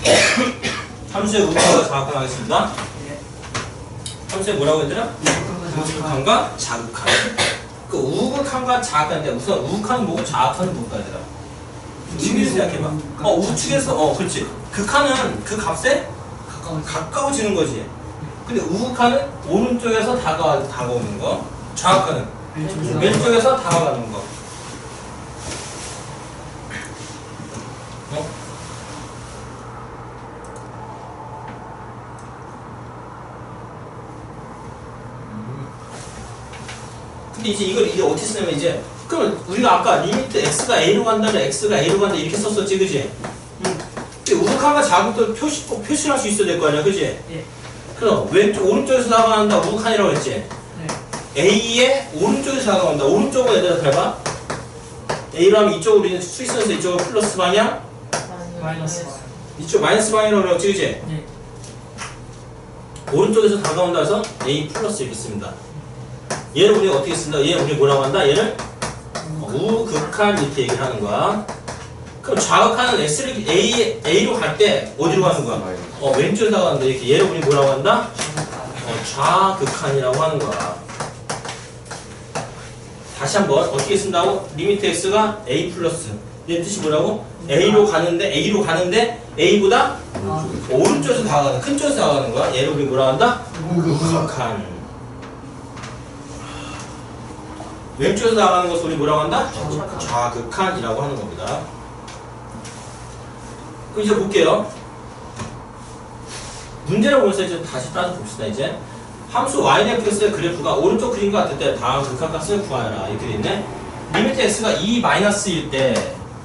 함수의 우극한과 자극한 하겠습니다. 예. 함수의 뭐라고 했더라? 우극한과 자극한. 그 우극한과 자극한데 우선 우극한은 뭐고 자극한은 뭘까 얘들아? 우측에서 생각해봐. 어 우측에서 어 그렇지. 극한은 그 값에 가까워지는 거지. 근데 우극한은 오른쪽에서 다가 다가오는 거. 좌극한은 왼쪽에서 다가가는 거. 근데 이제 이걸 이제 어떻게 쓰냐면 이제 그럼 우리가 아까 리미트 x가 a로 간다면 x가 a로 간다 이렇게 썼었지 그지? 근데 우극한과 자극도 표시 꼭 표시할 수 있어야 될 거 아니야 그지? 예. 그럼 왼쪽 오른쪽에서 나가간다 우극한이라고 했지? 네. A의 오른쪽에서 다가간다. 오른쪽은 얘들아 잘 봐. A로 하면 이쪽으로 우리는 수익선에서 이쪽으로 플러스 방향, 마이너스 이쪽 마이너스 방향이라고 그랬지, 그지? 예. 오른쪽에서 다가온다 해서 A 플러스 이렇게 씁니다. 얘를 우리가 어떻게 쓴다? 얘 우리 뭐라고 한다? 얘를 우극한 이렇게 얘기를 하는 거야. 그럼 좌극한은 S를 A, A로 갈 때 어디로 가는 거야? 어, 왼쪽에서 다가간다. 이렇게 얘를 우리 뭐라고 한다? 어, 좌극한이라고 하는 거야. 다시 한번 어떻게 쓴다고? 리미트 x가 a 플러스. 얘 뜻이 뭐라고? a로 가는데 a로 가는데 a보다 아, 오른쪽에서 다가가는 큰 쪽에서 다가가는 거야. 얘를 우리 뭐라 한다? 우극한. 왼쪽에서 나가는 것을 우리 뭐라고 한다? 좌극한이라고 하는 겁니다. 그럼 이제 볼게요. 문제를 보면서 이제 다시 따져 봅시다. 이제 함수 yfx의 그래프가 오른쪽 그림과 같을 때 다음 극한값을 구하라 이렇게 돼 있네. 리미트 x가 2 마이너스일 때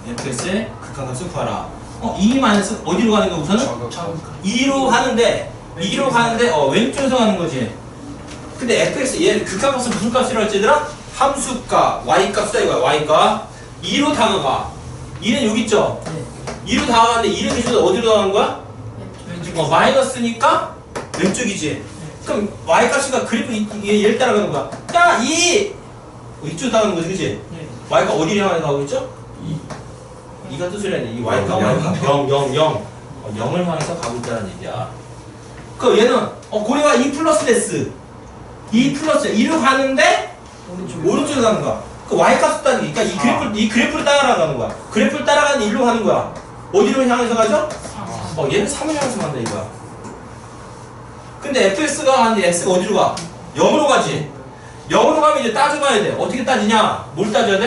fx의 극한값을 구하라. 어, 2 마이너스 어디로 가는 거 우선은? 좌우극한 2로 가는데 2로 가는데 어, 왼쪽에서 가는 거지. 근데 fx 얘 극한값은 무슨 값이라고 했지 얘들아? 함수값 y값이다 이거야 y값 2로 다가가 2는 여기 있죠? 예. 2로 다가가는데 2를 기준으로 어디로 다가가는 거야? 왼쪽 어, 마이너스니까 왼쪽이지. 그럼 y값이가 그래프 얘- 얘를 따라가는 거야. 야 2! 어, 이쪽 따라가는 거지 그치? 예. y가 어디를 향해 가고 있죠? 2. 가 뜻을 했네. 이 영. 0, 0, 0. 어, 0을 향해서 가고 있다는 얘기야. 그럼 얘는 어, 고래가 2 플러스 데스. 2 플러스 2로 가는데 오른쪽 오른쪽에 가는 거야. 그 y 값을 따는 그러니까 이 그래프 이 그래프를 따라가는 거야. 그래프를 따라가는 일로 가는 거야. 어디로 향해서 가죠? 어, 얘는 3을 향해서 간다 이거야. 근데 fx가 가는데 x가 어디로 가? 0으로 가지. 0으로 가면 이제 따져봐야 돼. 어떻게 따지냐? 뭘 따져야 돼?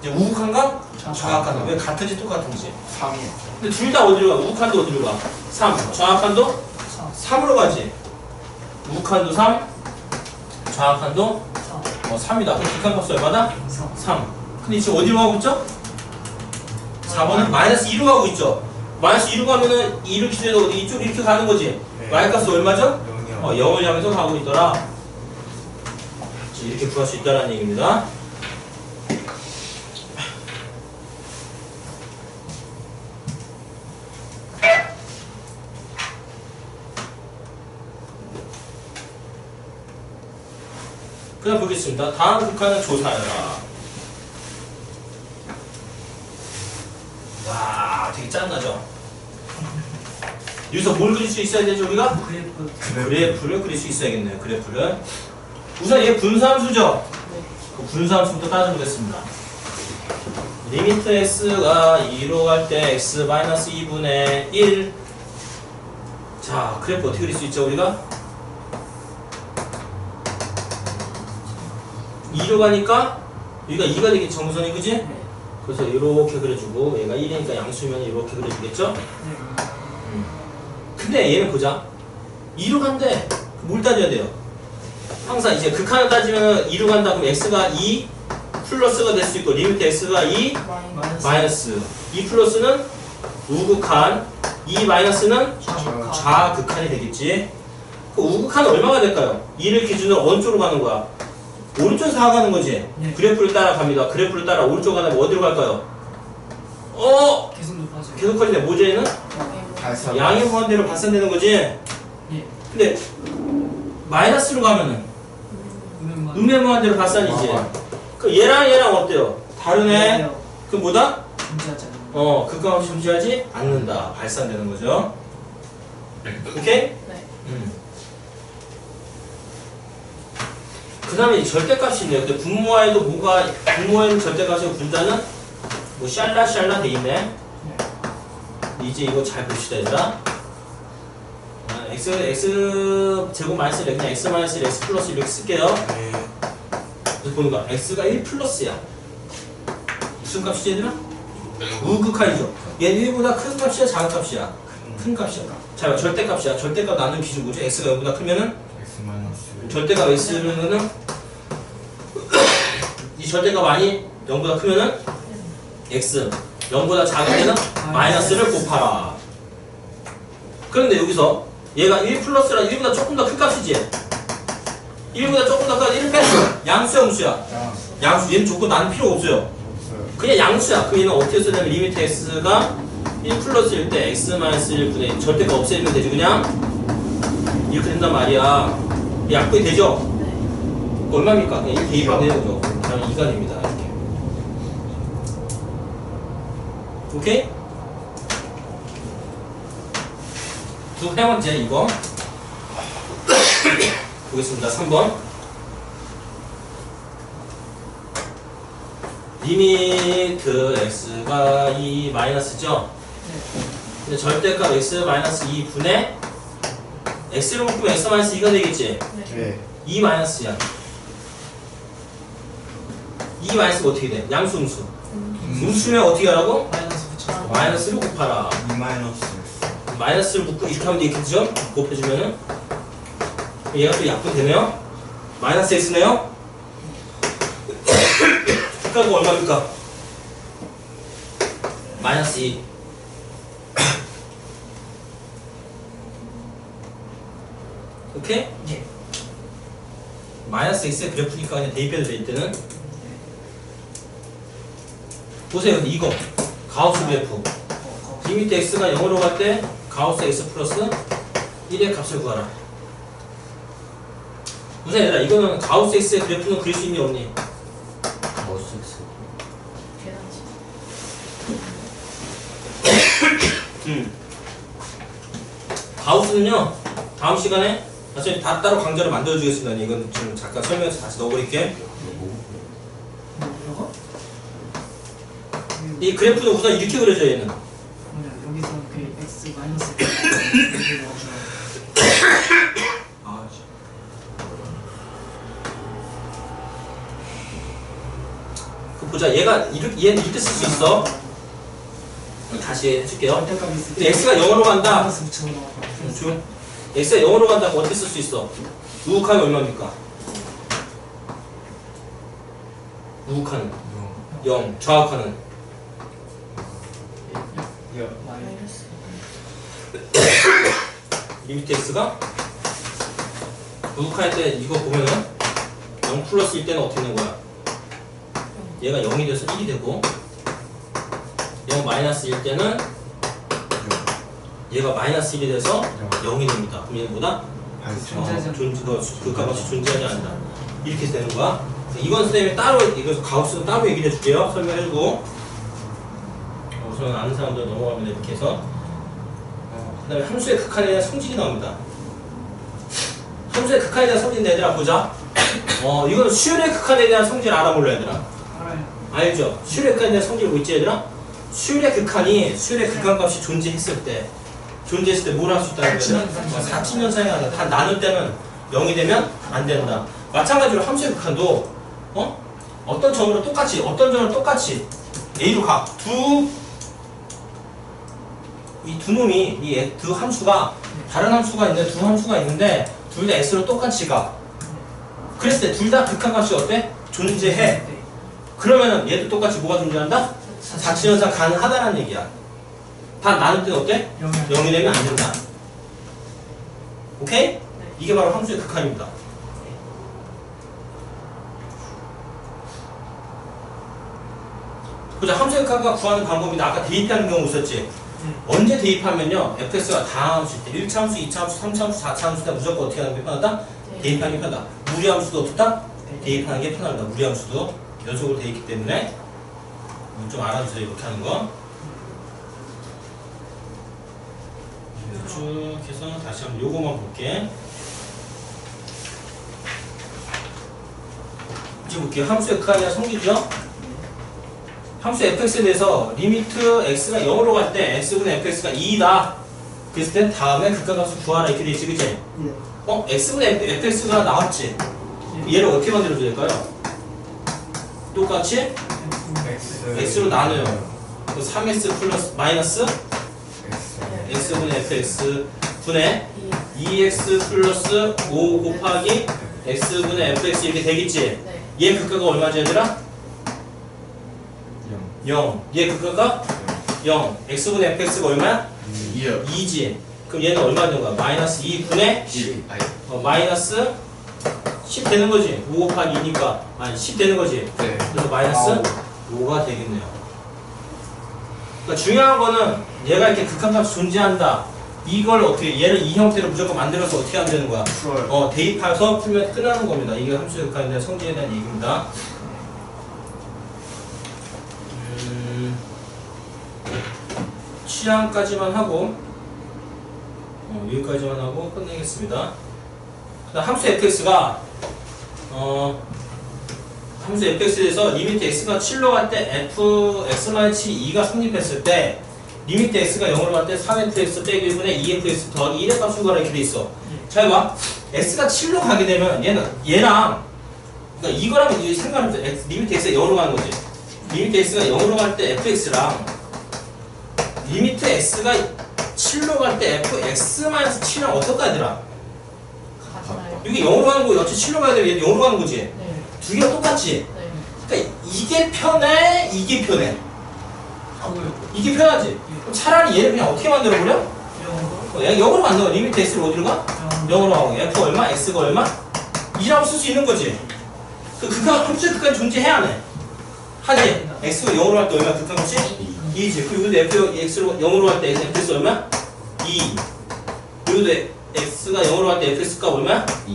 이제 우극한가? 좌악한가? 왜 같은지 똑같은지. 3이 근데 둘 다 어디로 가? 우극한도 어디로 가? 3. 좌악한도 3 으로 가지. 우극한도 3. 좌악한도 어, 3이다. 그럼 극한값이 얼마다? 3. 근데 지금 어디로 가고 있죠? 4번은 마이너스 2로 가고 있죠. 마이너스 2로 가면은 2를 기준으로 어디 이쪽 이렇게 가는 거지. 네. 값이 얼마죠? 0이요 어, 0을 향해서 가고 있더라. 이렇게 구할 수 있다는 얘기입니다. 그냥 보겠습니다. 다음 극한은 조사해라. 와, 되게 짠나죠? 여기서 뭘 그릴 수 있어야 되죠, 우리가? 그래프 그래프를 그릴 수 있어야겠네요. 그래프를. 우선 얘 분수함수죠. 그 분수함수부터 따져보겠습니다. 리미트 x가 2로 갈 때 x 마이너스 2분의 1. 자, 그래프 어떻게 그릴 수 있죠, 우리가? 2로 가니까 여기가 2가 되게 정선이 그지? 네. 그래서 이렇게 그려주고 얘가 1이니까 양수면 이렇게 그려주겠죠? 네. 근데 얘는 보자. 2로 간대. 뭘 따져야 돼요? 항상 이제 극한을 따지면 2로 간다 그러면 x가 2 플러스가 될 수 있고 리미트 x가 2 마이너스 마이너스 2 플러스는 우극한 2 마이너스는 좌우극한 좌극한이 되겠지. 그 우극한은 얼마가 될까요? 2를 기준으로 어느 쪽으로 가는 거야? 오른쪽에서 다가가는 거지. 네. 그래프를 따라갑니다. 그래프를 따라 오른쪽 가면 어디로 갈까요? 어! 계속 높아져요 계속 커지네. 얘는? 발사 양의 무한대로 발산되는 거지. 예. 근데 마이너스로 가면은 음의 무한대로 발산이지. 아, 그 얘랑 얘랑 어때요? 다르네. 그 뭐다? 문제하잖아요 어 극강함수 존재하지 않는다 발산되는 거죠 오케이? 네. 음. 그 다음에 절대값이 있네요. 근데 분모에도 뭐가, 분모에는 절대값의 분자는 뭐 샬라 샬라 돼 있네. 이제 이거 잘 봅시다, 얘들아. 아, x, x 제곱 마이너스 그냥 x 마이너스 x 플러스 이렇게 쓸게요. 네. 그래서 보는 거야. x가 1 플러스야. 무슨 값이지, 얘들아? 우극한이죠. 얘는 1보다 큰 값이야, 작은 값이야? 큰 값이야. 자, 절대값이야. 절대값 나누는 기준 뭐지? x가 0보다 크면은 X 마이너스. 절대값 x면은 이 절대값 많이 0보다 크면은 x. 0보다 작은 데는 마이너스를 곱하라. 그런데 여기서 얘가 1 플러스라 1보다 조금 더 큰 값이지. 1보다 조금 더 큰, 1 뺐어 양수야 음수야? 야. 양수. 얘는 조건 나는 필요 없어요. 그냥 양수야. 그럼 얘는 어떻게 쓰냐면 리미트 x가 1 플러스일 때 x 마이너스 1분의 절대값 없애면 되지. 그냥 이렇게 된단 말이야 약분이 되죠? 얼마입니까? 그냥 1 대입하면 되는 거죠. 그냥 2가 됩니다. 이렇게. 오케이? 두 해번째 이거. 보겠습니다. 3번. 리미트 x가 2 마이너스죠? 근데 절대값 x 마이너스 2 분의 x를 묶으면 x 마이너스 2가 되겠지? 네. 2 마이너스야. 2 마이너스가 어떻게 돼? 양수 음수. 음수면 어떻게 하라고? 마이너스 붙여. 마이너스를 곱하라. 2 마이너스. 마이너스를 묶고 이렇게 하면 되겠죠? 곱해주면은 얘가 또 약분되네요? 마이너스 x네요? 그러니까 얼마입니까? 마이너스 2 오케이? 예. 마이너스 x의 그래프니까 그냥 대입해도 될 때는 보세요 이거 가우스 그래프 어, 거. 리미트 x가 0으로 갈 때 가우스 x 플러스 1의 값을 구하라 보세요 얘들아 이거는 가우스 x의 그래프는 그릴 수 있니 없니? 가우스 X. 음. 가우스는요 다음 시간에 나중에 다 따로 강좌를 만들어 주겠습니다. 이건 지금 잠깐 설명해서 다시 넣어버릴게? 이 그래프는 우선 이렇게 그려져 얘는. 여기서 그 x 마이너스 보자. 얘가 이렇게 얘는 이렇게 쓸 수 있어. 다시 해줄게요. x가 0으로 간다. 중 x가 0으로 간다 그럼 어떻게 쓸 수 있어 우극하면 얼마입니까 우극하는 0 좌극하는 야. 마이너스. 마이너스. 리미트 x가 우극할 때 이거 보면은 0 플러스일 때는 어떻게 되는 거야 얘가 0이 돼서 1이 되고 0 마이너스일 때는 얘가 마이너스 1이 돼서 0이 됩니다 그럼 얘보다 발전. 존재하지 어, 존재, 그, 그 값이 존재하지 않는다. 이렇게 되는 거야. 이건 선생님이 따로, 이거 가우스는 따로 얘기를 해줄게요. 설명해주고. 어, 우선 아는 사람들 넘어가면 이렇게 해서. 어, 그 다음에 함수의 극한에 대한 성질이 나옵니다. 함수의 극한에 대한 성질 얘들아 보자. 어, 이거는 수열의 극한에 대한 성질 알아 몰라 얘들아. 알아요. 알죠? 수열의 극한에 대한 성질 뭐 있지 얘들아? 수열의 극한이 수열의 극한 값이 존재했을 때 존재했을 때뭘할수 있다는 거야? 어, 사칙연산이 아니라 다 나눌 때는 0이 되면 안 된다. 마찬가지로 함수의 극한도 어? 어떤 점으로 똑같이 어떤 점으로 똑같이 A로 가. 두 이 두 놈이 이 두 함수가 다른 함수가 있는데 두 함수가 있는데 둘다 x로 똑같이 가. 그랬을 때 둘 다 극한값이 어때? 존재해. 네. 그러면은 얘도 똑같이 뭐가 존재한다? 사치연산 가능하다는 얘기야. 다 나눌 때는 어때? 영이 0이 되면 안 된다. 오케이? 이게 바로 함수의 극한입니다. 보자, 함수의 극한과 구하는 방법인데 아까 대입하는 경우 있었지? 언제 대입하면요, fx가 다항 함수일 때 1차 함수, 2차 함수, 3차 함수, 4차 함수 때 무조건 어떻게 하는 게 편하다? 대입하는 게 편하다. 무리 함수도 어떻다? 대입하는 게 편합니다. 무리 함수도 연속으로 돼 있기 때문에 좀 알아주세요. 이렇게 하는 거. 쭉 해서 다시 한번 요거만 볼게. 이제 볼게요. 함수 X가 성기죠? 함수 fx에 대해서 리미트 x가 0으로 갈 때 x분의 fx가 2다. 그랬을 땐 다음에 극한값을 구하라 이렇게 돼 있지, 그치? 네. 어? x분의 fx가 나왔지? 얘를 어떻게 만들어도 될까요? 똑같이 X x로 나눠요. 그 3x 플러스 마이너스 X x분의 fx 분의 이 2x 플러스 5 곱하기 x분의 fx 이렇게 되겠지? 네. 얘 극가가 얼마지 얘들아? 0 0. 얘 극가가 0. x분의 fx가 얼마야? 2요 2지. 그럼 얘는 얼마 되는 거야? 마이너스 2분의 1 아니 어, 마이너스 10 되는 거지. 5 곱하기 2니까. 아니 10 되는 거지. 네 그래서 마이너스 5가 되겠네요. 그러니까 중요한 거는 얘가 이렇게 극한값이 존재한다. 이걸 어떻게 얘를 이 형태로 무조건 만들어서 어떻게 하면 되는 거야? 어 대입해서 풀면 끝나는 겁니다. 이게 함수의 극한에 대한 성질에 대한 얘기입니다. 음, 취향까지만 하고 어, 여기까지만 하고 끝내겠습니다. 함수 fx가 어, 함수 fx에 대해서 리미트 x가 7로 갈 때 f x-2가 성립했을 때 리미트 x가 0으로 갈 때 3fx 빼기 1분의 2fx 더하기 1의 값을 구하라 이렇게 돼 있어. 잘 봐. x가 7로 가게 되면 얘는 얘랑 그러니까 이거랑 이제 상관없어. x, 리미트 x가 0으로 가는 거지. 리미트 x가 0으로 갈 때 fx랑 리미트 x가 7로 갈 때 fx-7랑 어떨까 얘들아? 같아요. 이게 0으로 가는 거 어차피 7로 가야 되면 얘는 0으로 가는 거지. 네. 두 개가 똑같지. 네. 그러니까 이게 편해, 이게 편해. 이게 편하지. 그럼 차라리 얘를 그냥 어떻게 만들어 버려? 영어로. 어, 얘 0으로 만들어. 리미트 x를 어디로 가? 0으로 하고 f 얼마? x가 얼마? 2라고 쓸 수 있는 거지. 그 극한 함수 극한 존재해야 하네. 하지. x가 0으로 할 때 얼마 극한 값이? 2지. 그리고 여기도 f x로 0으로 할 때 fx 얼마? 2. 여기도 x가 0으로 할 때 fx 값 얼마? 2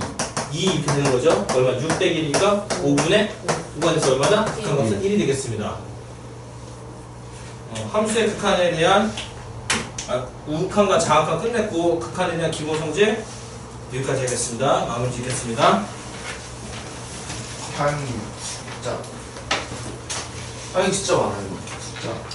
2 이렇게 되는 거죠. 얼마? 6 빼기 1이니까 5분의 5가 돼서 얼마다? 극한값은 1이 되겠습니다. 어, 함수의 극한에 대한 아, 우극한과 자극한 끝냈고 극한에 대한 기본 성질 여기까지 하겠습니다. 마무리 짓겠습니다. 하영님 진짜 진짜 많아요 진짜